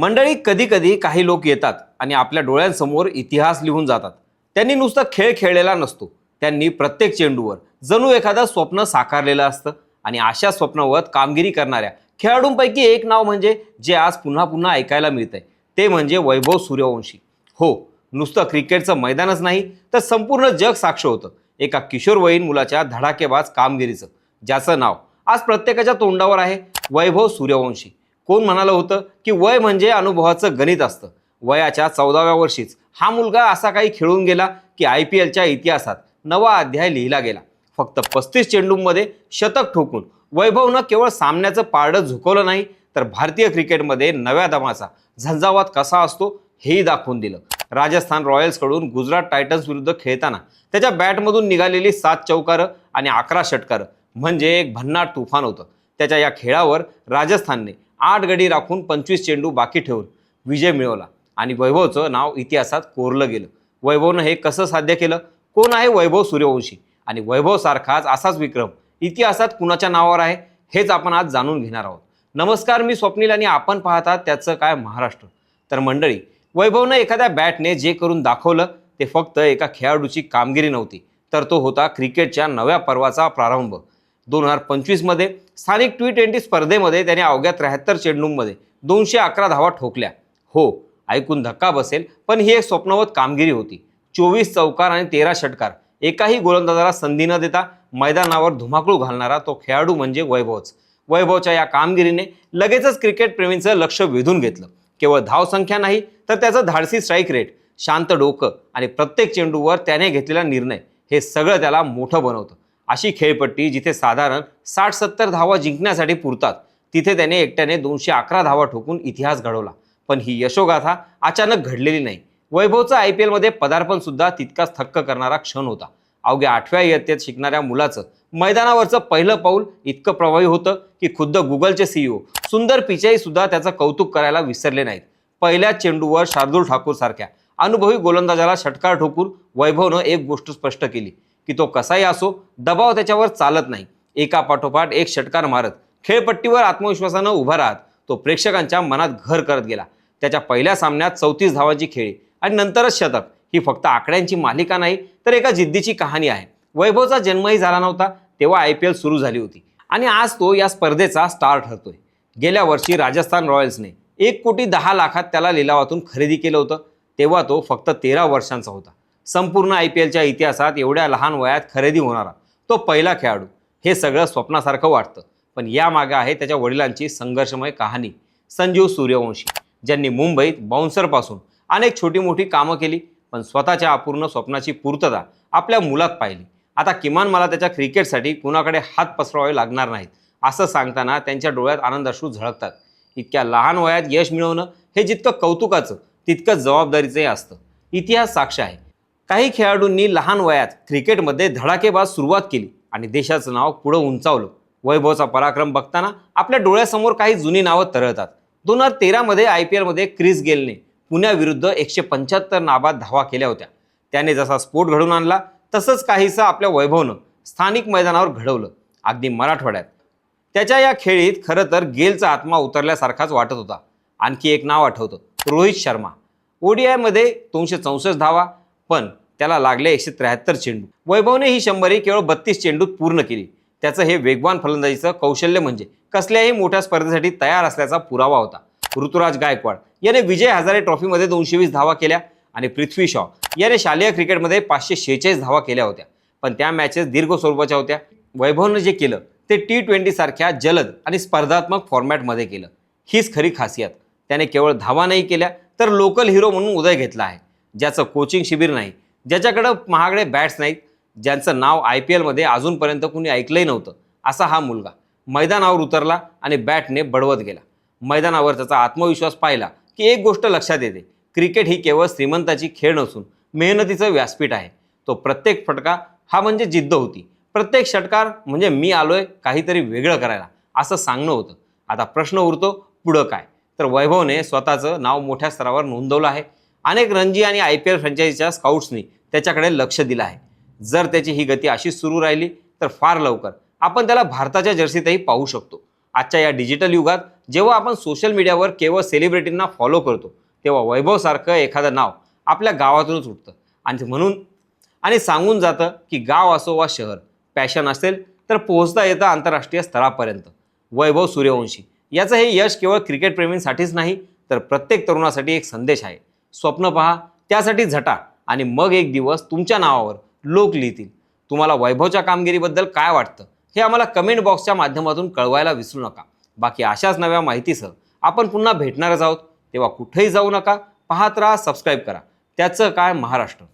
मंडळी कधी कधी काही लोक येतात आणि आपल्या डोळ्यांसमोर इतिहास लिहून जातात. त्यांनी नुसता खेळ खेळलेला नसतो. त्यांनी प्रत्येक चेंडूवर जणू एखादा स्वप्न साकारलेलं असतं आणि अशा स्वप्नावर कामगिरी करणाऱ्या खेळाडूंपैकी एक नाव म्हणजे जे आज पुन्हा पुन्हा ऐकायला मिळतंय. ते म्हणजे वैभव सूर्यवंशी. हो नुसतं क्रिकेटचं मैदानच नाही तर संपूर्ण जग साक्ष होतं. एका किशोरवयीन मुलाच्या धडाकेबाज कामगिरीचं ज्याचं नाव आज प्रत्येकाच्या तोंडावर आहे वैभव सूर्यवंशी. कोण म्हणालं होतं की वय म्हणजे अनुभवाचं गणित असतं. वयाच्या चौदाव्या वर्षीच. हा मुलगा असा काही खेळून गेला की आय पी एलच्या इतिहासात नवा अध्याय लिहिला गेला. फक्त पस्तीस चेंडूंमध्ये शतक ठोकून. वैभवनं केवळ सामन्याचं पारडं झुकवलं नाही तर भारतीय क्रिकेटमध्ये नव्या दमाचा झंझावात कसा असतो हेही दाखवून दिलं. राजस्थान रॉयल्सकडून गुजरात टायटन्स विरुद्ध खेळताना त्याच्या बॅटमधून निघालेली सात चौकारं आणि अकरा षटकारं म्हणजे एक भन्नाट तुफान होतं. त्याच्या या खेळावर राजस्थानने आठ गडी राखून पंचवीस चेंडू बाकी ठेवून विजय मिळवला. आणि वैभवचं नाव इतिहासात कोरलं गेलं. वैभवनं हे कसं साध्य केलं? कोण आहे वैभव सूर्यवंशी? आणि वैभवसारखाच असाच विक्रम इतिहासात कुणाच्या नावावर आहे? हेच आपण आज जाणून घेणार आहोत. नमस्कार मी स्वप्नील आणि आपण पाहतात त्याचं काय महाराष्ट्र. तर मंडळी वैभवनं एखाद्या बॅटने जे करून दाखवलं ते फक्त एका खेळाडूची कामगिरी नव्हती. तर तो होता क्रिकेटच्या नव्या पर्वाचा प्रारंभ. दोन हजार पंचवीसमध्ये स्थानिक टी ट्वेंटी स्पर्धेमध्ये त्याने अवघ्या त्र्याहत्तर चेंडूंमध्ये दोनशे अकरा धावा ठोकल्या. हो ऐकून धक्का बसेल पण ही एक स्वप्नवत कामगिरी होती. चोवीस चौकार आणि तेरा षटकार. एकाही गोलंदाजाला संधी न देता मैदानावर धुमाकूळ घालणारा तो खेळाडू म्हणजे वैभवच. वैभवच्या या कामगिरीने लगेचच क्रिकेटप्रेमींचं लक्ष वेधून घेतलं. केवळ धावसंख्या नाही तर त्याचं धाडसी स्ट्राईक रेट शांत डोकं आणि प्रत्येक चेंडूवर त्याने घेतलेला निर्णय हे सगळं त्याला मोठं बनवतं. अशी खेळपट्टी जिथे साधारण साठ सत्तर धावा जिंकण्यासाठी पुरतात तिथे त्याने एकट्याने दोनशे अकरा धावा ठोकून इतिहास घडवला. पण ही यशोगाथा अचानक घडलेली नाही. वैभवचं आय पी एलमध्ये पदार्पण सुद्धा तितकाच थक्क करणारा क्षण होता. अवघ्या आठव्या इयत्तेत शिकणाऱ्या मुलाचं मैदानावरचं पहिलं पाऊल इतकं प्रभावी होतं की खुद्द गुगलचे सीईओ सुंदर पिचाई सुद्धा त्याचं कौतुक करायला विसरले नाहीत. पहिल्या चेंडूवर शार्दूल ठाकूर सारख्या अनुभवी गोलंदाजाला षटकार ठोकून वैभवनं एक गोष्ट स्पष्ट केली. की तो कसाही असो दबाव त्याच्यावर चालत नाही. एका पाठोपाठ एक षटकार मारत खेळपट्टीवर आत्मविश्वासानं उभा राहत तो प्रेक्षकांच्या मनात घर करत गेला. त्याच्या पहिल्या सामन्यात चौतीस धावांची खेळी आणि नंतरच शतक. ही फक्त आकड्यांची मालिका नाही तर एका जिद्दीची कहाणी आहे. वैभवचा जन्मही झाला नव्हता तेव्हा आय पी एल सुरू झाली होती. आणि आज तो या स्पर्धेचा स्टार ठरतोय. गेल्या वर्षी राजस्थान रॉयल्सने एक कोटी दहा लाखात त्याला लिलावातून खरेदी केलं होतं तेव्हा तो फक्त तेरा वर्षांचा होता. संपूर्ण आय पी एलच्या इतिहासात एवढ्या लहान वयात खरेदी होणारा तो पहिला खेळाडू. हे सगळं स्वप्नासारखं वाटतं. पण यामागे आहे त्याच्या वडिलांची संघर्षमय कहाणी. संजीव सूर्यवंशी ज्यांनी मुंबईत बाउन्सरपासून अनेक छोटी मोठी कामं केली पण स्वतःच्या अपूर्ण स्वप्नाची पूर्तता आपल्या मुलात पाहिली. आता किमान मला त्याच्या क्रिकेटसाठी कुणाकडे हात पसरवावे लागणार नाहीत असं सांगताना त्यांच्या डोळ्यात आनंद अश्रू झळकतात. इतक्या लहान वयात यश मिळवणं हे जितकं कौतुकाचं तितकंच जबाबदारीचंही असतं. इतिहास साक्ष आहे. काही खेळाडूंनी लहान वयात क्रिकेटमध्ये धडाकेबाज सुरुवात केली आणि देशाचं नाव पुढं उंचावलं. वैभवचा पराक्रम बघताना आपल्या डोळ्यासमोर काही जुनी नावं तरळतात. दोन हजार तेरामध्ये आय पी एलमध्ये क्रिस गेलने पुण्याविरुद्ध एकशे पंच्याहत्तर नाबाद धावा केल्या होत्या. त्याने जसा स्फोट घडवून आणला तसंच काहीसं आपल्या वैभवनं स्थानिक मैदानावर घडवलं अगदी मराठवाड्यात. त्याच्या या खेळीत खरं तर गेलचा आत्मा उतरल्यासारखाच वाटत होता. आणखी एक नाव आठवतं रोहित शर्मा. ओडीआयमध्ये दोनशे चौसष्ट धावा पण त्याला लागले एकशे त्र्याहत्तर चेंडू. वैभवने ही शंभरी केवळ बत्तीस चेंडूत पूर्ण केली. त्याचं हे वेगवान फलंदाजीचं कौशल्य म्हणजे कसल्याही मोठ्या स्पर्धेसाठी तयार असल्याचा पुरावा होता. ऋतुराज गायकवाड याने विजय हजारे ट्रॉफीमध्ये दोनशे वीस धावा केल्या आणि पृथ्वी शॉ याने शालेय क्रिकेटमध्ये पाचशे शेहेचाळीस धावा केल्या होत्या. पण त्या मॅचेस दीर्घ स्वरूपाच्या होत्या. वैभवनं जे केलं ते टी ट्वेंटी सारख्या जलद आणि स्पर्धात्मक फॉर्मॅटमध्ये केलं. हीच खरी खासियत. त्याने केवळ धावा नाही केल्या तर लोकल हिरो म्हणून उदय घेतला आहे. ज्याचं कोचिंग शिबिर नाही ज्याच्याकडं महागडे बॅट्स नाहीत ज्यांचं नाव आय पी एलमध्ये अजूनपर्यंत कुणी ऐकलंही नव्हतं असा हा मुलगा मैदानावर उतरला आणि बॅटने बडवत गेला. मैदानावर त्याचा आत्मविश्वास पाहिला की एक गोष्ट लक्षात येते क्रिकेट ही केवळ श्रीमंताची खेळ नसून मेहनतीचं व्यासपीठ आहे. तो प्रत्येक फटका हा म्हणजे जिद्द होती. प्रत्येक षटकार म्हणजे मी आलोय काहीतरी वेगळं करायला असं सांगणं होतं. आता प्रश्न उरतो पुढं काय? तर वैभवने स्वतःचं नाव मोठ्या स्तरावर नोंदवलं आहे. अनेक रणजी आणि आय पी एल फ्रँचायझीच्या स्काउट्सनी त्याच्याकडे लक्ष दिलं आहे. जर त्याची ही गती अशीच सुरू राहिली तर फार लवकर. आपण त्याला भारताच्या जर्सीतही पाहू शकतो. आजच्या या डिजिटल युगात जेव्हा आपण सोशल मीडियावर केवळ सेलिब्रिटींना फॉलो करतो तेव्हा वैभवसारखं एखादं नाव आपल्या गावातूनच उठतं. आणि म्हणून आणि सांगून जातं की गाव असो वा शहर पॅशन असेल तर पोहोचता येतं आंतरराष्ट्रीय स्तरापर्यंत. वैभव सूर्यवंशी. याचं हे यश केवळ क्रिकेटप्रेमींसाठीच नाही तर प्रत्येक तरुणासाठी एक संदेश आहे. स्वप्न पहा त्यासाठी झटा आणि मग एक दिवस तुमच्या नावावर लोक लिहितील. तुम्हाला वैभवच्या कामगिरीबद्दल काय वाटतं? हे आम्हाला कमेंट बॉक्सच्या माध्यमातून कळवायला विसरू नका. बाकी अशाच नव्या माहितीसह आपण पुन्हा भेटणारच आहोत. तेव्हा कुठेही जाऊ नका. पाहत राहा सबस्क्राईब करा. त्याचं काय महाराष्ट्र?